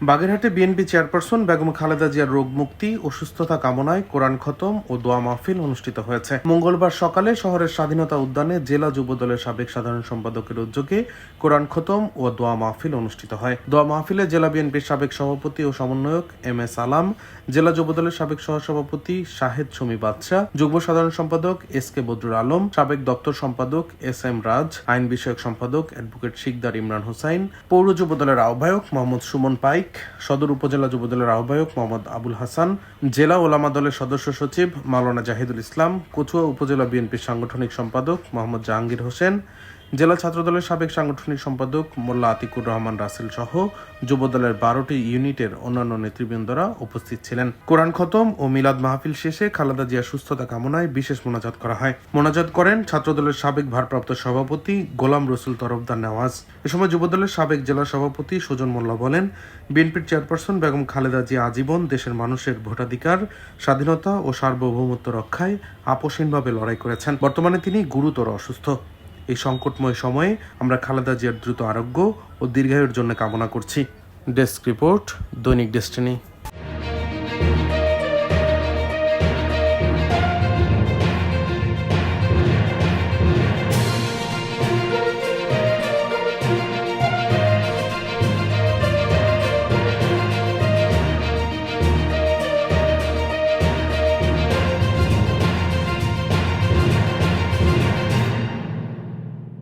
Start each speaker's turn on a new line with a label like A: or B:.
A: বাগেরহাটে BNP chairperson Begum Khaleda জিয়ার রোগ মুক্তি ও সুস্থতা কামনায় কোরআন খতম ও দোয়া মাহফিল অনুষ্ঠিত হয়েছে। মঙ্গলবার সকালে শহরের স্বাধীনতা উদ্যানে জেলা যুবদলের সাবেক সাধারণ সম্পাদকের উদ্যোগে কোরআন খতম ও দোয়া মাহফিল অনুষ্ঠিত হয়। দোয়া মাহফিলে জেলা বিএনপির সাবেক সভাপতি ও সমন্বয়ক এম এস আলাম, জেলা যুবদলের সাবেক সহসভাপতি শাহেদ শমী বাদশাহ, যুগ্ম সাধারণ সম্পাদক এস কে বদরুল আলম, সাবেক দপ্তর সম্পাদক এস এম রাজ, আইন বিষয়ক সম্পাদক অ্যাডভোকেট শিকদার ইমরান হোসাইন, পৌর যুবদলের আহ্বায়ক মোহাম্মদ সুমন পাইক সদর উপজেলা যুবদলের আহ্বায়ক মোহাম্মদ আবুল হাসান, জেলা ওলামা দলের সদস্য সচিব মাওলানা জাহিদুল ইসলাম, কচুয়া উপজেলা বিএনপির সাংগঠনিক সম্পাদক মোহাম্মদ জাহাঙ্গীর হোসেন জেলা ছাত্রদলের সাবেক সাংগঠনিক সম্পাদক মোল্লা আতিকুর রহমান রাসেল সহ যুবদলের বারোটি ইউনিটের অন্যান্য নেতৃবৃন্দরা উপস্থিত ছিলেন। কোরআন খতম ও মিলাদ মাহফিল শেষে খালেদা জিয়ার সুস্থতা কামনায় বিশেষ মোনাজাত করা হয়। মোনাজাত করেন ছাত্রদলের সাবেক ভারপ্রাপ্ত সভাপতি গোলাম রসুল তরফদার নেওয়াজ। এ সময় যুবদলের সাবেক জেলা সভাপতি সুজন মোল্লা বলেন, বিএনপির চেয়ারপারসন বেগম খালেদা জিয়া আজীবন দেশের মানুষের ভোটাধিকার, স্বাধীনতা ও সার্বভৌমত্ব রক্ষায় আপোষহীনভাবে লড়াই করেছেন। বর্তমানে তিনি গুরুতর অসুস্থ। এই সংকটময় সময়ে আমরা খালেদা জিয়ার দ্রুত আরোগ্য ও দীর্ঘায়ুর জন্য কামনা করছি। Desk report, Dainik Destiny.